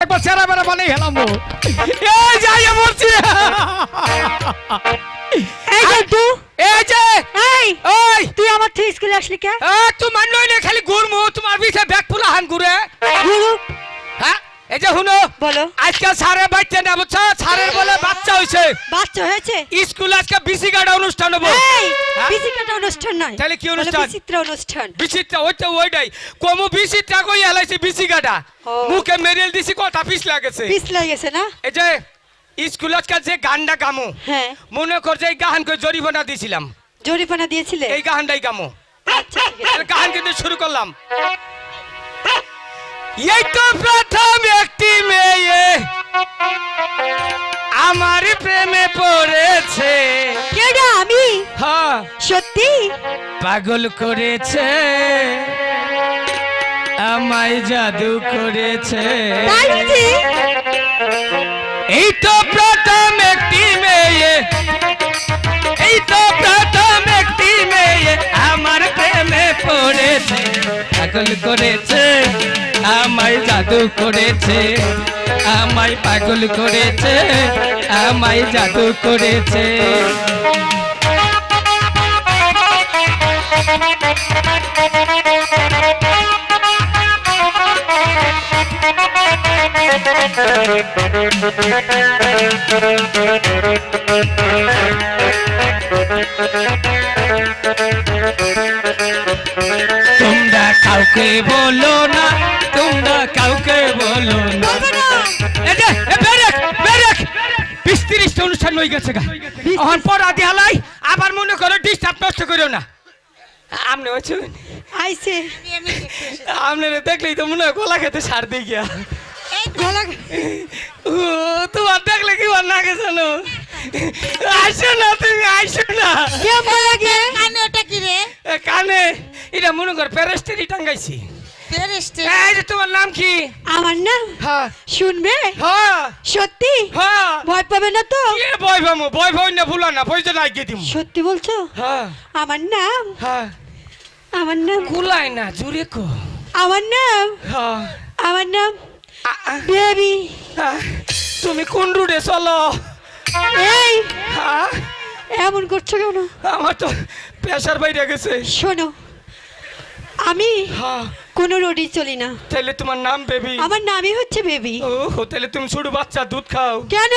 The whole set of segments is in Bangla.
একবার চেরা বেড়া বানিয়ে হেলাম এই যাই বলছি। এই জন্টু এই যে। এই ওই। তুই আমার থেকে স্কুলে আসলি কে? তোমার নইলে খালি ঘুরমু তোমার পিছে ব্যাগ ফুলা হান ঘুরে হ্যাঁ? এই যে শুনো বলো। আজকাল সারে বাইতে না বুঝছ? সারের বলে বাচ্চা হইছে বাচ্চা হয়েছে? স্কুলে আজকে বিসি গাড়া অনুষ্ঠান হব। হ্যাঁ? বিচিত্রা অনুষ্ঠান নয়। তাহলে কি অনুষ্ঠান? বিচিত্র অনুষ্ঠান। বিচিত্রা ওইটা ওইটাই। কমু বিচিত্রা কই হেলাইছে বিসি ও। মুখে মেরেল দিছি কথা পিছ লাগেছে। পিস লাগেছে না? এই যে স্কুল আজকাল যে গানটা গামু হ্যাঁ। মনে কর যে এই গান করে জরিমানা দিয়েছিলাম জরিপানা দিয়েছিলে? এই গানটাই গামু। আচ্ছা গান কিন্তু শুরু করলাম। এই তো প্রথম একটি মেয়ে। আমার প্রেমে পড়েছে। কেডা আমি? হ্যাঁ। সত্যি? পাগল করেছে। আমায় জাদু করেছে? এই তো প্রথম একটি মেয়ে। এই তো প্রথম একটি মেয়ে। পড়েছে পাগল করেছে আমায় জাদু করেছে আমায় পাগল করেছে আমায় জাদু করেছে। তোমরা কাউকে বলো না তোমরা কাউকে বলো না। বলব না। এই যে, এ বেরেক, বেরেক। বিশ তিরিশটা অনুষ্ঠান হয়ে গেছে গা। এখন পর আদি হালাই আবার মনে করো ডিস্টার্ব নষ্ট করো না। আপনি হচ্ছেন আইসে আপনারা দেখলেই তো মনে হয় গলা খেতে সার দিয়ে গিয়া। তোমার দেখলে কি আর লাগে জানো? আইসো না তুমি আইসো না। কেমন লাগে? কানে ওটা কি রে? কানে। এটা মনে কর প্যারেস্টেরি টাঙ্গাইছি। তোমার নাম কি? আমার না হ্যাঁ। শুনবে? হ্যাঁ। সত্যি? হ্যাঁ। ভয় পাবে না তো? কে বয় ভামু বয় না ভুলা না বই যে লাগিয়ে দিমু। সত্যি বলছো? হ্যাঁ। আমার নাম? হ্যাঁ। আমার নাম কুলাই না জুড়ে কো। আমার নাম? হ্যাঁ। আমার নাম বেবি তুমি কোন রুটে চলো? এই। হ্যাঁ এমন করছ কেন? আমার তো প্রেশার বাইরে গেছে। শোনো আমি হ্যাঁ। কোনো রোডই চলি না। তাহলে তোমার নাম বেবি? আমার নামই হচ্ছে বেবি। ও তাহলে তুমি ছোট বাচ্চা দুধ খাও। কেন?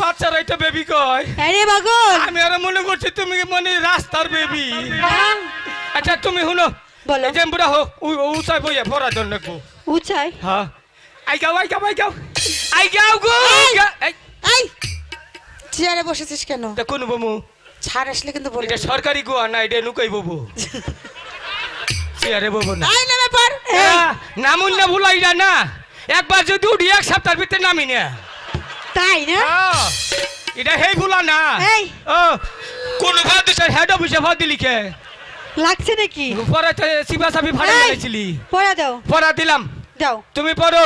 বাচ্চারাই তো বেবি কয়? আরে বাগল আমি আর মনে করছি তুমি মানে রাস্তার বেবি? না, আচ্ছা তুমি শুনো বলো। এই যে বুড়া হো উচাই বইয়া পড়া জন্য উচাই হ্যাঁ। আই গাও আই গাও আই গাও আই গাও গো এই চেয়ারে বসেছিস কেন? দেখুন বমু ছাড় আসলে কিন্তু বলবি এটা সরকারি গোয়া না এটা নুকাই ববু। চেয়ারে ববু না। আই না ব্যাপার নামুন না ভুলাই যা না। একবার যদি উঠি এক সপ্তাহের ভিতরে নামি না। তাই না? এটা হেই ভুলা না। এই। ও কোন ভাত দিছে হেড অফিসে ভাত দিলি কে? লাগছে নাকি? পরে তো সিবা সাবি ভাড়া গেছিলি পড়া দাও। পড়া দিলাম। দাও। তুমি পড়া।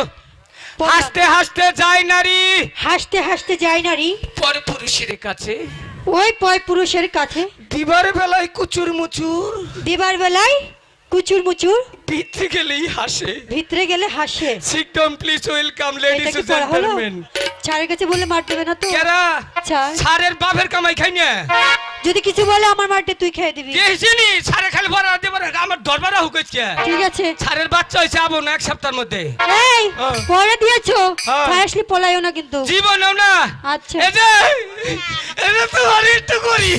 হাসতে হাসতে যায় নারী। হাসতে হাসতে যাই নারী। পর পুরুষের কাছে। ওই পয় পুরুষের কাছে। দিবার বেলায় কুচুর মুচুর। দিবার বেলায় কুচুর মুচুর। ভিতরে গেলেই হাসে। ভিতরে গেলে হাসে। Down please welcome ladies and gentleman ছাড়ের কাছে বলে মার দেবে না তো? কেরা ছাড়। সারের বাপের কামাই খাই না। যদি কিছু বলে আমার মারতে তুই খেয়ে দিবি। দেখছিনি সারে খালি ভরা দেবার আমার দরবারা হুকেছে ঠিক আছে। সারের বাচ্চা হয়েছে আবো না এক সপ্তাহের মধ্যে। এই। পরে দিয়েছ। খাই পলাইও না কিন্তু। জীবন না। আচ্ছা। এই যে এটা তো আর একটু করি।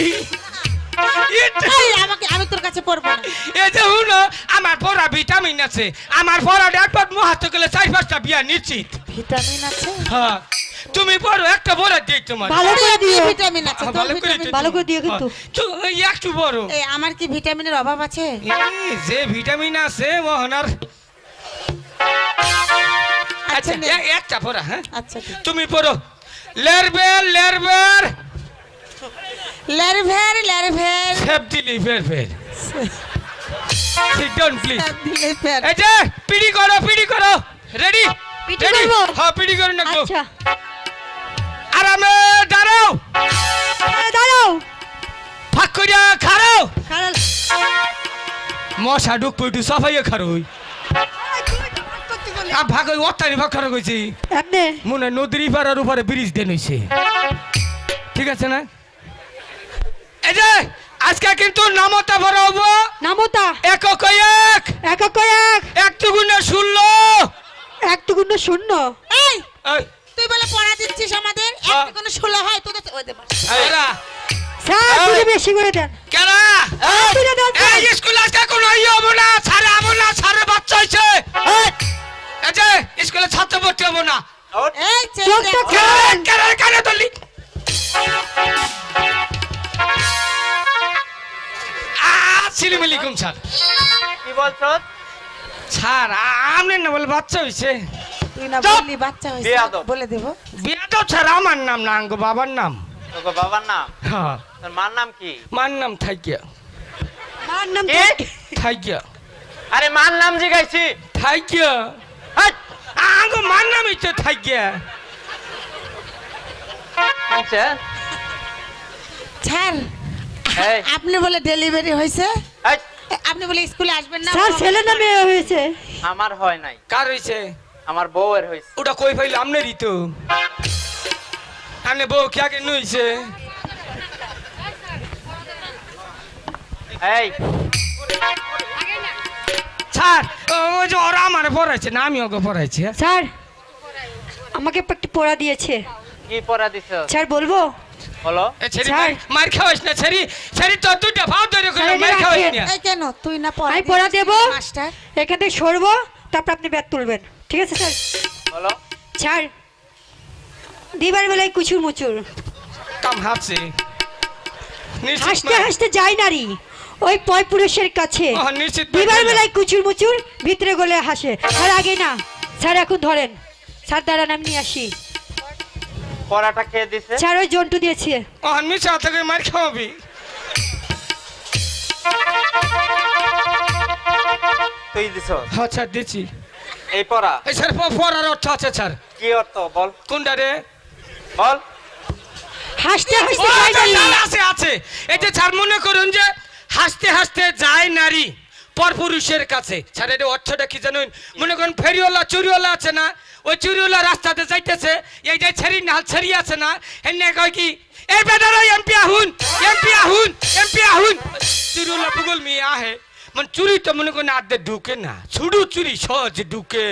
এই আমাকে আমি তোর কাছে পড়ব না। এই যে হুনো আমার পড়া ভিটামিন আছে। আমার পড়া একবার মহাত্ম গেলে চার পাঁচটা বিয়া নিশ্চিত। ভিটামিন আছে? হ্যাঁ। তুমি পড়ো একটা বড় দিই তোমার। ভালো করে দিও। ভিটামিন আছে? হ্যাঁ, তোর ভালো করে দিও। ভালো করে দিও কিন্তু। হ্যাঁ, এই একটু বড়। এই আমার কি ভিটামিনের অভাব আছে? এই যে ভিটামিন আছে মোহনার। আচ্ছা একটা পড়া হ্যাঁ? আচ্ছা তুমি পড়ো। লেরবের লেরবের লেরভের লেরভের। সেভ দিলি ফের ফের সিট ডাউন প্লিজ এই যে পিডি করো পিডি করো। রেডি পিটি রেডি হ্যাঁ পিডি করো না আচ্ছা। আরামে দাঁড়াও। দাঁড়াও। ফাঁক করিয়া খাড়াও। মশা ঢুকবো একটু সাফাইয়া খারো এই, তুমি তো করতে গেলে। আর ভাগ অত্যানি ভাগ করা কইছি। মনে নদীর পাড়ার উপরে ব্রিজ দেন হইছে ঠিক আছে না? এই যে আজকে কিন্তু নামতা ভরা হব। নামতা? একক এক। এক এক। এক দুগুণে ষোলো এক দুগুণ শূন্য। এই। পড়া দিচ্ছিস আমাদের। একটা কোনো ষোলো হয় তোদের তো- ওই দে স্যার তুমি বেশি করে দেন। কেরা? এই, তুলে দেন, স্যার। এই স্কুল আজকে কোনো ইয়ে হব না ছাড়ে হব না ছাড়ে বাচ্চা হয়েছে। এই। যে স্কুলে ছাত্র ভর্তি হব না। এই। কেন কেন ধরলি? আসসালামু আলাইকুম স্যার। কি বলছো? স্যার না বলে বাচ্চা হয়েছে। তুই না বললি বাচ্চা হয়েছে বেয়াদব। বলে দেবো। বিয়া তো আমার নাম না আঙ্গ বাবার নাম। বাবার নাম? হ্যাঁ। তোর মার নাম কি? মার নাম থাইকিয়া। মার নাম কি? থাইকিয়া। আরে মার নাম জিগাইছি। থাইকিয়া। হাট! আঙ্গ মার নাম হচ্ছে থাইকিয়া। শুনছেন? স্যার এই। আপনি বলে ডেলিভারি হয়েছে! আপনি বলে স্কুলে আসবেন না? স্যার ছেলে না মেয়ে হয়েছে। আমার হয় নাই। কার হয়েছে আমার বউ বউয়ের হয়েছে। ওটা কই ফাইল আমনেরই তো। আনে বউ কে আগে নইছে? এই। স্যার ওই যে ওরা আমার পড়াইছে না আমি ওকে পড়াইছি। হ্যাঁ? স্যার আমাকে একটু পড়া দিয়েছে। কি পড়া দিছ? স্যার বলব? বলো। এ ছেড়ি স্যার। মার- খাওয়াইস না ছেড়ি। ছেড়ি তো দুইটা ভাও ধরে করে স্যার, মার রাখেন। না। এই কেন? তুই না পড়া আমি পড়া দেবো। মাস্টার। এখান থেকে সরবো তারপর আপনি ব্যাগ তুলবেন। ঠিক আছে স্যার। বলো। স্যার দিবার বেলায় কুচুর মুচুর। কাম হাসছে নিশ্চিত হাসতে হাসতে যাই নারী। ওই পয় পুরুষের কাছে নিশ্চিত দিবার বেলায় কুচুর মুচুর ভিতরে গলে হাসে। আর আগে না। স্যার এখন ধরেন। স্যার দাঁড়ান আমি নিয়ে আসি। পড়াটা খেয়ে দিছে? স্যার ওই জন্টু দিয়েছে। মিশা থেকে মার খাওয়াবি। তুই দিছ আচ্ছা দিচ্ছি। এই পড়া। এই স্যার পড়ার অর্থ আছে স্যার। কি অর্থ? বল। কোনটা রে? বল। হাসতে হাসতে আচ্ছা, নারী। আছে আছে। এই যে স্যার মনে করুন যে হাসতে হাসতে যায় নারী পরপুরুষের কাছে। স্যার এটা অর্থটা কি জানুন? মনে করুন ফেরিওয়ালা চুরিওয়ালা আছে না? ওই চুরিওয়ালা রাস্তাতে যাইতেছে এই যে ছেড়ি নাল ছেড়ি আছে না? এনে কয় কি? এই বেদারা এমপি আহুন এমপি আহুন এমপি আহুন। চুরিওয়ালা ভূগোল মিয়ে আহে। মানে চুরি তো মনে করেন আদে ঢুকে না ছুডু চুরি সহজে ঢুকে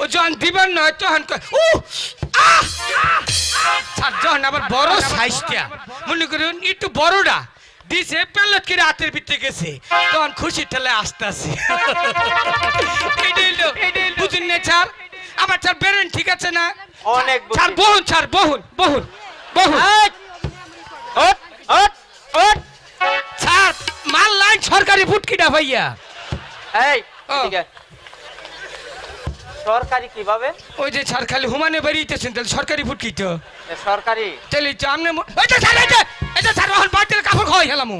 ও যখন দিবেন নয় তখন। স্যার যখন আবার বড় সাইজটা মনে করুন একটু বড়টা দিছে পেলত করে হাতের ভিতরে গেছে তখন খুশি ঠেলে আসতে আসে বুঝুন না ছাড় আবার ছাড় বেরেন ঠিক আছে না অনেক ছাড় বহুন স্যার বহুন বহুন বহুন ওঠ। স্যার মাল লাইন সরকারি ফুটকিটা ভাইয়া। এই। এদিকে। সরকারি কীভাবে? ওই যে খালি হুমানে বেরিয়েছেন তাহলে সরকারি ফুটকি তো। এ সরকারি? তাহলে তো আমনে ম- এই যে স্যার এই যে এই যে স্যার এখন বাড়িতে কাপড় খাওয়াই হেলামু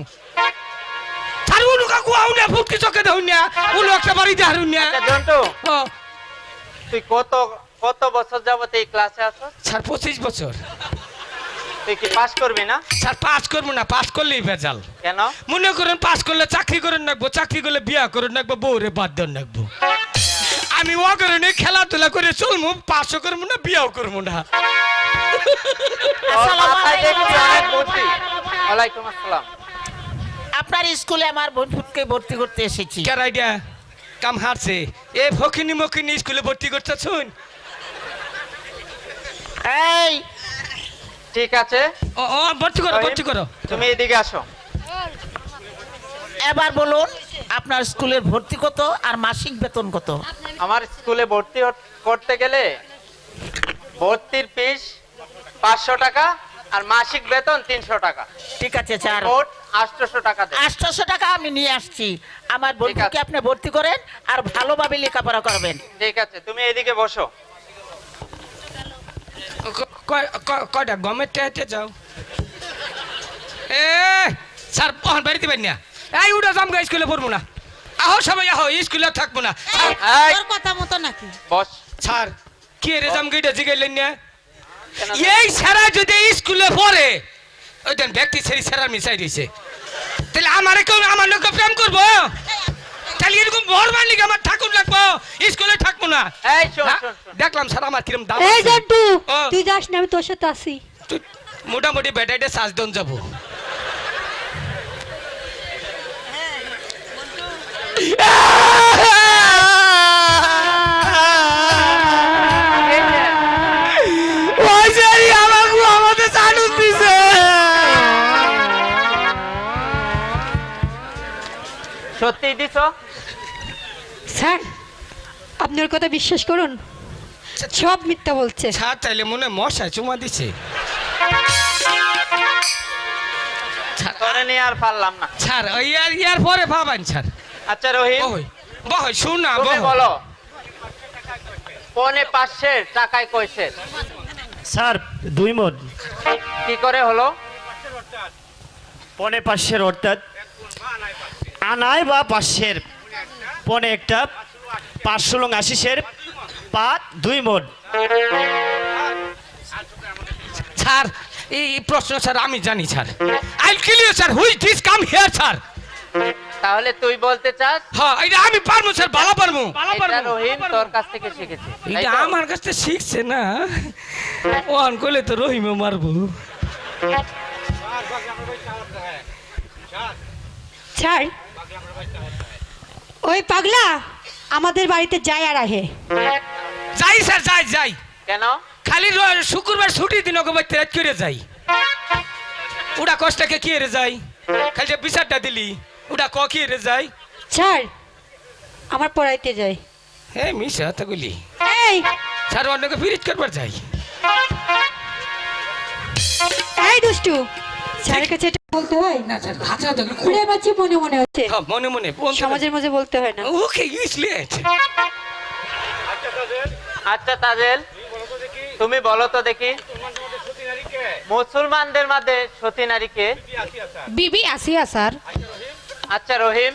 স্যার উনু কাকু আউনে ফুটকি চকে দেউন না উনু একটা বাড়ি দেহারুন না। আচ্ছা জন্টু ও, তুই কত কত বছর যাবত এই ক্লাসে আছো? স্যার পঁচিশ বছর। তুই কি পাস করবি না? স্যার পাস করব না পাস করলেই ভেজাল। কেন? মনে করেন পাস করলে চাকরি করে রাখব চাকরি করলে বিয়া করে রাখব বউরে বাদ দেন রাখব আমি ও কারণে খেলাধুলা করে চলবো পাসও করব না বিয়াও করব না। তোর মাথায় দেখছি অনেক বুদ্ধি ওয়ালাইকুম আসসালাম। আপনার স্কুলে আমার বোন ফুটকে ভর্তি করতে এসেছি। কার আইডিয়া কাম হারছে। এ ফকিনি মকিনি স্কুলে ভর্তি করতে শুন এই ঠিক আছে। ও ও ভর্তি করো ভর্তি করো। তুমি এদিকে আসো। এবার বলুন আপনার স্কুলের ভর্তি কত আর মাসিক বেতন কত? আমার স্কুলে ভর্তি করতে গেলে ভর্তির ফিস পাঁচশো টাকা আর মাসিক বেতন তিনশো টাকা। ঠিক আছে স্যার। মোট আটশোশো টাকা আটশোশো টাকা আমি নিয়ে আসছি। আমার বন্ধুকে আপনি ভর্তি করেন আর ভালোভাবে লেখাপড়া করবেন। ঠিক আছে তুমি এদিকে বসো। কয়টা গমের টেহাতে যাও? এ স্যার পহন বাড়িতে পারি না। এই উঠা জামগা স্কুলে পড়ব না। আহো সবাই আহো স্কুলে থাকব না। কথা মতো নাকি? বস। স্যার কি রে জামগিটা জিগাইলেন না? এই স্যারা যদি স্কুলে পড়ে ওই দেন ব্যক্তি ছেড়ে স্যারার মিশাই দিয়েছে। তাহলে আমারে কেউ আমার লোক প্রেম করব? খালি এরকম বর মারলি আমার ঠাকুর লাগবো। স্কুলে থাকব না। এই শোন? শোন শোন। দেখলাম স্যার আমার কিরম দাম এই জন্টু তুই যাস না আমি তোর সাথে আসি মোটামুটি বেটাইটে সাজদন যাব। সত্যি দিছ? আপনার কথা বিশ্বাস করুন? সব মিথ্যা বলছে। ছাড় তাইলে মনে মশায় চুমা দিছে। ছাড়, আর পারলাম না। ছাড় ওই ইয়ার ইয়ার পরে পাবান ছাড়। আচ্ছা রহিম বহই বহই শুন বহই। বলো। পনে পাঁচশের টাকায় কইছে। স্যার দুই মন। কি করে হলো? পনে পাঁচশের অর্থাৎ আনায় বা পাঁচশের। পনে একটা পাঁচশো লং আশিসের পা দুই মন। ছাড় এই প্রশ্ন স্যার আমি জানি sir. I kill you sir who this come here sir তাহলে তুই বলতে চাস? হ্যাঁ এটা আমি পারব স্যার ভালো পারব। এটা রহিম তোর কাছ থেকে শিখেছে এটা? আমার কাছে শিখছে না। ও আন করলে তো রহিমে মারবো। স্যার ওই পাগলা? আমাদের বাড়িতে যায় আর আহে। যাই স্যার যাই যাই। কেন? খালি শুক্রবার ছুটির দিন ওকে বাইতে রাত করে যাই ওটা কষ্টকে কি রে যাই খালি যে বিচারটা দিলি ওটা ক কি রে যাই স্যার আমার পড়াইতে যাই হ্যাঁ মিশা তো গুলি এই! স্যার অন্যকে ফিরিজ করবার যাই এই দুষ্টু! স্যারের কাছে এটা বলতে হয়? না স্যার হাজা তো খুলে পাচ্ছি মনে মনে হচ্ছে। হ্যাঁ, মনে মনে সমাজের মাঝে বলতে হয় না। ওকে ইউজলেস আচ্ছা তাজেল। তুমি বলো তো দেখি। মুসলমানদের মধ্যে সতী নারীকে বিবি আসিয়া স্যার। আচ্ছা রহিম।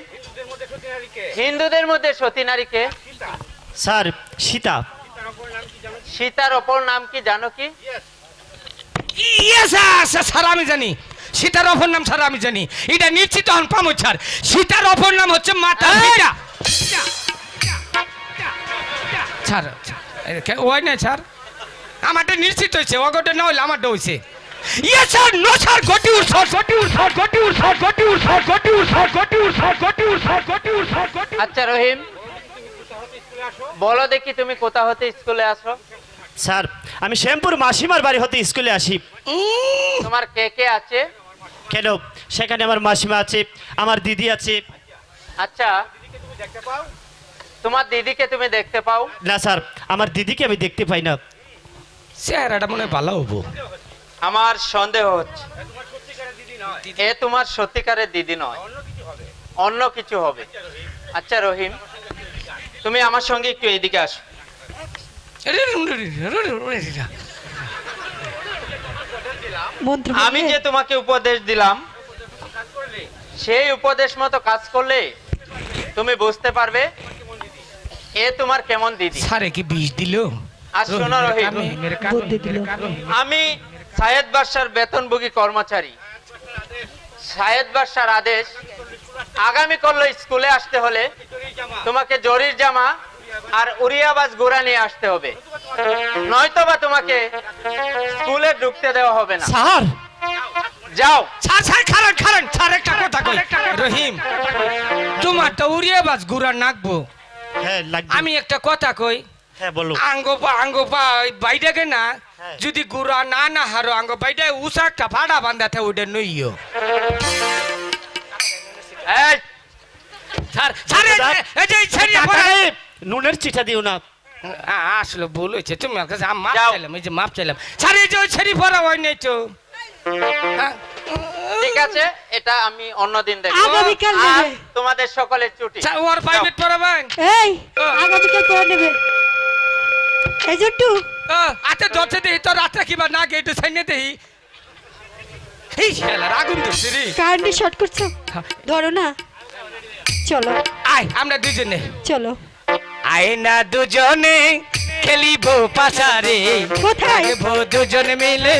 হিন্দুদের মধ্যে সতী নারীকে স্যার সীতা। সীতার অপর নাম কি জানো? কি ইয়েস স্যার আমি জানি। সীতার অপর নাম স্যার আমি জানি। এটা নিশ্চিত হন পামো স্যার সীতার অপর নাম হচ্ছে মাতা পিতা স্যার ওই না স্যার আমারটা নিশ্চিত হয়েছে ওগোটা না হইলে আমারটা হয়েছে ইয়ে স্যার নো স্যার গটি উর স্যার গটি উর স্যার গটি উর স্যার গটি উর স্যার গটি উর স্যার গটি উর স্যার গটি উর স্যার গটি উর স্যার গটি আচ্ছা রহিম। বলো দেখি তুমি কোথা হতে স্কুলে আসো। স্যার আমি শ্যামপুর মাসিমার বাড়ি হতে স্কুলে আসি। তোমার কে কে আছে? কেন? সেখানে আমার মাসিমা আছে আমার দিদি আছে। আচ্ছা তোমার দিদিকে তুমি দেখতে পাও? না স্যার আমার দিদিকে আমি দেখতে পাই না। চেহারাটা মনে হয় ভালো হব। আমার সন্দেহ হচ্ছে। এ তোমার সত্যিকারের দিদি নয়। অন্য কিছু হবে। আচ্ছা রহিম তুমি আমার সঙ্গে একটু এদিকে আসো। আমি যে তোমাকে উপদেশ দিলাম সেই উপদেশ মতো কাজ করলে তুমি বুঝতে পারবে এ তোমার কেমন দিদি। সারে কি বিষ দিল? আর শোনো রহিম আমি সায়েদ বাদশার বেতনভোগী কর্মচারী। সায়েদ বাদশার আদেশ আগামী করল স্কুলে আসতে হলে তোমাকে জরির জামা আর উড়িয়াবাজ গোড়া নিয়ে আসতে হবে নয়তো বা তোমাকে স্কুলে ঢুকতে দেওয়া হবে না স্যার যাও ছাড় খারান খারান ছাড় একটা কথা কই রহিম তোমার তো উড়িয়ে বাস গুড়া নাকবো হ্যাঁ লাগবে আমি একটা কথা কই হ্যাঁ বলো আঙ্গ আঙ্গ বাইডাকে না হ্যাঁ। যদি গুড়া না না হারো আঙ্গ বাইডা উষা একটা ফাড়া বান্ধাতে ওইটা নইও এই ছাড় ছাড় এই যে- ছেড়ে টাকা এ, নুনের চিঠা দিও না। আসলে ভুল হয়েছে। তুমি আমার কাছে আম- মাপ যাও। চাইলাম এই যে মাপ চাইলাম। ছাড় এই যে ছেড়ি পড়া হয় নাই তো। হ্যাঁ? ঠিক আছে এটা আমি অন্যদিন দেখব। আগামীকাল আর নেবে। তোমাদের সকলের ছুটি। ওর প্রাইভেট পড়াবেন এই আগামীকাল করে নেবে। এই আতে দরজা দেই তো কিবা না গেটে সাইনে দেই এই শালার আগুন ধরছে রে। কারেন্টে শর্ট করছ? ধরো না। চলো। আয় আমরা দুজনে চলো। আয় না দুজনে খেলিব পাশারে কোথায়? দুজনে মিলে